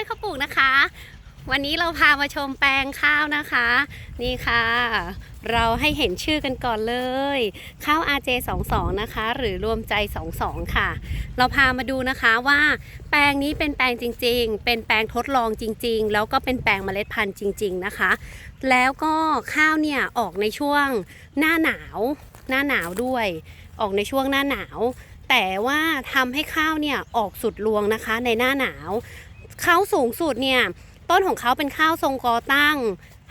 วยข้าวปลูกนะคะ วันนี้เราพามาชมแปลงข้าวนะคะ นี่ค่ะ เราให้เห็นชื่อกันก่อนเลย ข้าว RJ22 นะคะ หรือรวมใจ 22 ค่ะ เราพามาดูนะคะว่าแปลงนี้เป็นแปลงจริง ๆ เป็นแปลงทดลองจริง ๆ แล้วก็เป็นแปลงเมล็ดพันธุ์จริง ๆนะคะ แล้วก็ข้าวเนี่ยออกในช่วงหน้าหนาว หน้าหนาวด้วย ออกในช่วงหน้าหนาวแต่ว่าทำให้ข้าวเนี่ยออกสุดรวงนะคะในหน้าหนาว เขาสูงสุดเนี่ยต้นของเขาเป็นข้าวทรงกอตั้ง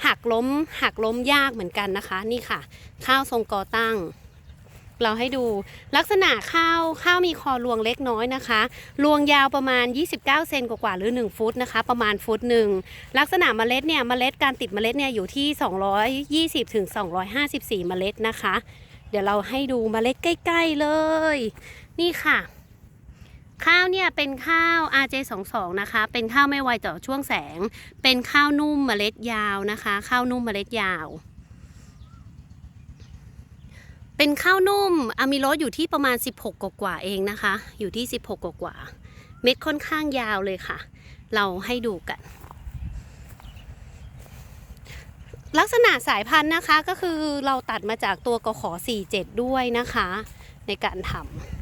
หักล้มหักล้มยากเหมือนกันนะคะ นี่ค่ะ ข้าวทรงกอตั้ง เราให้ดูลักษณะข้าวข้าวมีคอรวงเล็กน้อยนะคะรวงยาวประมาณ 29 เซนกว่าๆหรือ 1 ฟุตนะคะ ประมาณฟุตหนึ่งลักษณะเมล็ดเนี่ยเมล็ดการติดเมล็ดเนี่ยอยู่ที่ 220ถึง254 เมล็ดนะคะ เดี๋ยวเราให้ดูเมล็ดใกล้ ๆเลย นี่ค่ะ ข้าวเนี่ยเป็นข้าว RJ22 นะคะ เป็นข้าวไม่ไวต่อช่วงแสง เป็นข้าวนุ่มเมล็ดยาวนะคะ ข้าวนุ่มเมล็ดยาว เป็นข้าวนุ่มอะมิโลสอยู่ที่ประมาณ 16 กว่าเองนะคะ อยู่ที่ 16 กว่า เม็ดค่อนข้างยาวเลยค่ะ เราให้ดูกันลักษณะสายพันธุ์นะคะก็คือเราตัดมาจากตัวกขอ47 ด้วยนะคะ ในการทำ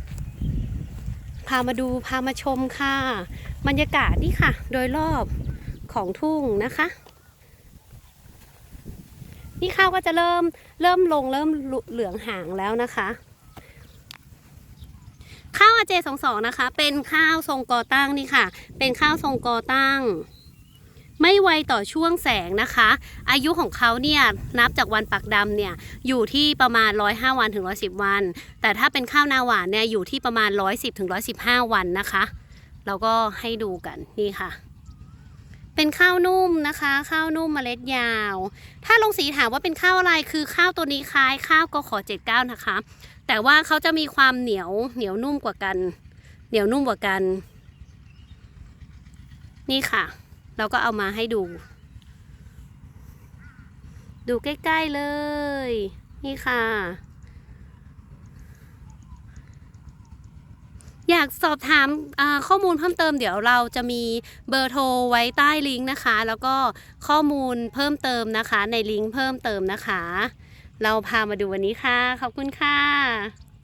พามาดูพามาชมค่ะ บรรยากาศนี่ค่ะ โดยรอบของทุ่งนะคะ นี่ข้าวก็จะเริ่มเริ่มลงเริ่มเหลืองหางแล้วนะคะ ข้าวอาเจสองสองนะคะ เป็นข้าวทรงกอตั้งนี่ค่ะ เป็นข้าวทรงกอตั้ง ไม่ไวต่อช่วงแสงนะคะ อายุของเขาเนี่ยนับจากวันปักดำเนี่ยอยู่ที่ประมาณ 105 วันถึง 110 วัน แต่ถ้าเป็นข้าวนาหวานเนี่ยอยู่ที่ประมาณ 110ถึง115 วันนะคะ เราก็ให้ดูกันนี่ค่ะ เป็นข้าวนุ่มนะคะ ข้าวนุ่มเมล็ดยาว ถ้าลงสีถามว่าเป็นข้าวอะไรคือข้าวตัวนี้คล้ายข้าวกขอ79นะคะ แต่ว่าเขาจะมีความเหนียวเหนียวนุ่มกว่ากัน เหนียวนุ่มกว่ากัน นี่ค่ะ เราก็เอามาให้ดู ดูใกล้ๆเลย นี่ค่ะ อยากสอบถามข้อมูลเพิ่มเติมเดี๋ยวเราจะมีเบอร์โทรไว้ใต้ลิงก์นะคะ แล้วก็ข้อมูลเพิ่มเติมนะคะ ในลิงก์เพิ่มเติมนะคะ เราพามาดูวันนี้ค่ะ ขอบคุณค่ะ